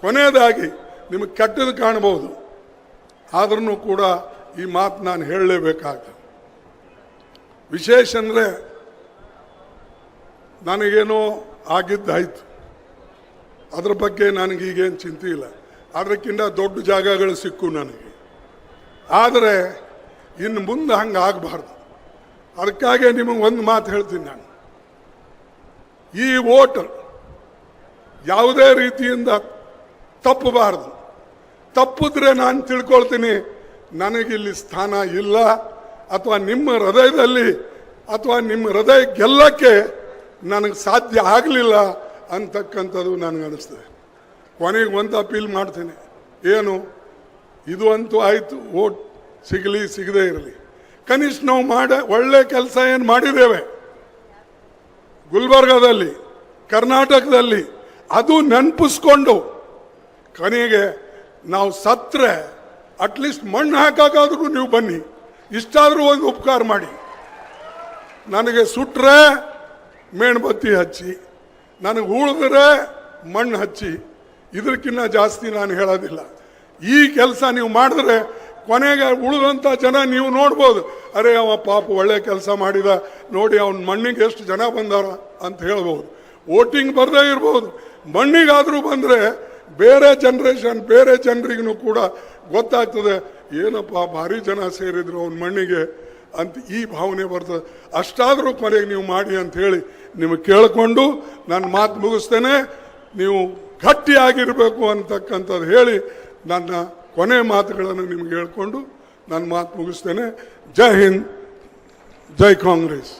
ಕೊನೆಯದಾಗಿ ನಿಮಗೆ ಕೆಟ್ಟದ್ದು ಕಾಣಬಹುದು. ಆದ್ರೂ ಕೂಡ ಈ ಮಾತು ನಾನು ಹೇಳಲೇಬೇಕಾಗ್ತದೆ. ವಿಶೇಷ ಅಂದರೆ ನನಗೇನೋ ಆಗಿದ್ದಾಯಿತು. ಅದ್ರ ಬಗ್ಗೆ ನನಗೆ ಈಗೇನು ಚಿಂತೆ ಇಲ್ಲ. ಅದಕ್ಕಿಂತ ದೊಡ್ಡ ಜಾಗಗಳು ಸಿಕ್ಕು ನನಗೆ. ಆದರೆ ಇನ್ನು ಮುಂದೆ ಹಂಗೆ ಆಗಬಾರ್ದು. ಅದಕ್ಕಾಗಿ ನಿಮಗೆ ಒಂದು ಮಾತು ಹೇಳ್ತೀನಿ ನಾನು. ಈ ಓಟ್ ಯಾವುದೇ ರೀತಿಯಿಂದ ತಪ್ಪಬಾರದು. ತಪ್ಪಿದ್ರೆ ನಾನು ತಿಳ್ಕೊಳ್ತೀನಿ. ನನಗಿಲ್ಲಿ ಸ್ಥಾನ ಇಲ್ಲ. ಅಥವಾ ನಿಮ್ಮ ಹೃದಯದಲ್ಲಿ, ಅಥವಾ ನಿಮ್ಮ ಹೃದಯ ಗೆಲ್ಲಕ್ಕೆ ನನಗೆ ಸಾಧ್ಯ ಆಗಲಿಲ್ಲ ಅಂತಕ್ಕಂಥದ್ದು ನನಗೆ ಅನಿಸ್ತದೆ. ಕೊನೆಗೆ ಒಂದು ಅಪೀಲ್ ಮಾಡ್ತೀನಿ. ಏನು? ಇದು ಅಂತೂ ಆಯಿತು. ಓಟ್ ಸಿಗಲಿ, ಸಿಗದೇ ಇರಲಿ. ಕನಿಷ್ಠ ನಾವು ಮಾಡ, ಒಳ್ಳೆ ಕೆಲಸ ಏನು ಮಾಡಿದ್ದೇವೆ? ಗುಲ್ಬರ್ಗದಲ್ಲಿ, ಕರ್ನಾಟಕದಲ್ಲಿ, ಅದು ನೆನಪಿಸ್ಕೊಂಡು ಕೊನೆಗೆ ನಾವು ಸತ್ತರೆ ಅಟ್ಲೀಸ್ಟ್ ಮಣ್ಣು ಹಾಕಾಕಾದ್ರೂ ನೀವು ಬನ್ನಿ. ಇಷ್ಟಾದರೂ ಒಂದು ಉಪಕಾರ ಮಾಡಿ. ನನಗೆ ಸುಟ್ರೆ ಮೇಣಬತ್ತಿ ಹಚ್ಚಿ, ನನಗೆ ಉಳಿದ್ರೆ ಮಣ್ಣು ಹಚ್ಚಿ ಇದಕ್ಕಿಂತ ಜಾಸ್ತಿ ನಾನು ಹೇಳೋದಿಲ್ಲ. ಈ ಕೆಲಸ ನೀವು ಮಾಡಿದ್ರೆ ಕೊನೆಗೆ ಉಳಿದಂಥ ಜನ ನೀವು ನೋಡ್ಬೋದು. ಅರೆ ಅವ ಪಾಪ ಒಳ್ಳೆ ಕೆಲಸ ಮಾಡಿದ, ನೋಡಿ ಅವನ ಮಣ್ಣಿಗೆ ಎಷ್ಟು ಜನ ಬಂದಾರ ಅಂತ ಹೇಳ್ಬೋದು. ವೋಟಿಂಗ್ ಬರದೇ ಇರ್ಬೋದು. ಮಣ್ಣಿಗಾದರೂ ಬಂದರೆ ಬೇರೆ ಜನ್ರೇಷನ್ ಬೇರೆ ಜನರಿಗೂ ಕೂಡ ಗೊತ್ತಾಗ್ತದೆ, ಏನಪ್ಪ ಭಾರಿ ಜನ ಸೇರಿದ್ರು ಅವನ ಮಣ್ಣಿಗೆ ಅಂತ ಈ ಭಾವನೆ ಬರ್ತದೆ. ಅಷ್ಟಾದರೂ ಕೊನೆಗೆ ನೀವು ಮಾಡಿ ಅಂತ ಹೇಳಿ ನಿಮಗೆ ಕೇಳಿಕೊಂಡು ನನ್ನ ಮಾತು ಮುಗಿಸ್ತೇನೆ. ನೀವು ಗಟ್ಟಿಯಾಗಿರಬೇಕು ಅಂತಕ್ಕಂಥದ್ದು ಹೇಳಿ ನನ್ನ ಕೊನೆ ಮಾತುಗಳನ್ನು ನಿಮ್ಗೆ ಹೇಳ್ಕೊಂಡು ನನ್ನ ಮಾತು ಮುಗಿಸ್ತೇನೆ. ಜೈ ಹಿಂದ್, ಜೈ ಕಾಂಗ್ರೆಸ್.